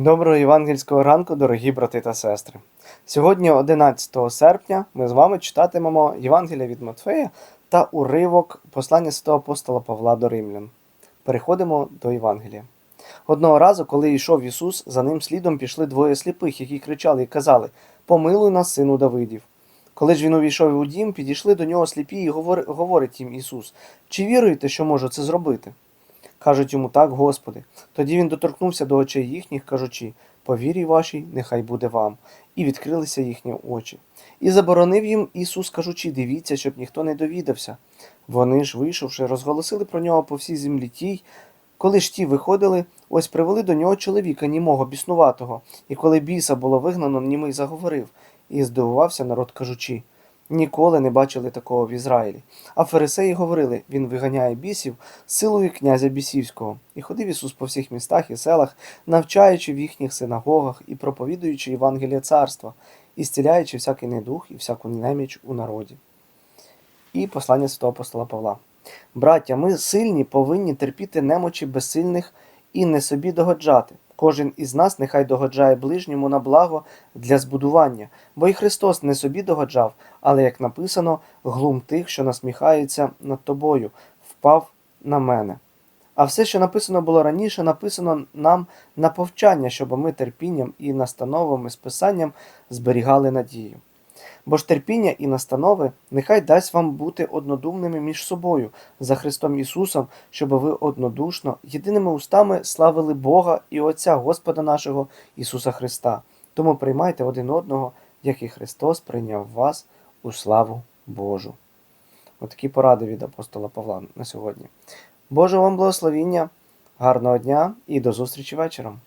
Доброго євангельського ранку, дорогі брати та сестри. Сьогодні, 11 серпня, ми з вами читатимемо Євангелія від Матфея та уривок послання святого апостола Павла до Римлян. Переходимо до Євангелія. Одного разу, коли йшов Ісус, за ним слідом пішли двоє сліпих, які кричали і казали: Помилуй нас, сину Давидів. Коли ж він увійшов у дім, підійшли до нього сліпі і говорить їм Ісус: Чи віруєте, що можу це зробити? Кажуть йому так, Господи. Тоді він доторкнувся до очей їхніх, кажучи: По вірі вашій, нехай буде вам. І відкрилися їхні очі. І заборонив їм Ісус, кажучи, дивіться, щоб ніхто не довідався. Вони ж, вийшовши, розголосили про нього по всій землі тій. Коли ж ті виходили, ось привели до нього чоловіка, німого, біснуватого, і коли біса було вигнано, німий заговорив, і здивувався народ, кажучи: Ніколи не бачили такого в Ізраїлі. А фарисеї говорили: Він виганяє бісів силою князя бісівського. І ходив Ісус по всіх містах і селах, навчаючи в їхніх синагогах і проповідуючи Євангеліє царства, і зціляючи всякий недух і всяку неміч у народі. І послання святого апостола Павла. Браття, ми сильні повинні терпіти немочі безсильних і не собі догоджати. Кожен із нас нехай догоджає ближньому на благо для збудування, бо і Христос не собі догоджав, але, як написано, глум тих, що насміхаються над тобою, впав на мене. А все, що написано було раніше, написано нам на повчання, щоб ми терпінням і настановами з писанням зберігали надію. Бо ж терпіння і настанови нехай дасть вам бути однодумними між собою за Христом Ісусом, щоб ви однодушно, єдиними устами славили Бога і Отця Господа нашого Ісуса Христа. Тому приймайте один одного, як і Христос прийняв вас у славу Божу. Отакі поради від апостола Павла на сьогодні. Боже вам благословіння, гарного дня і до зустрічі вечором.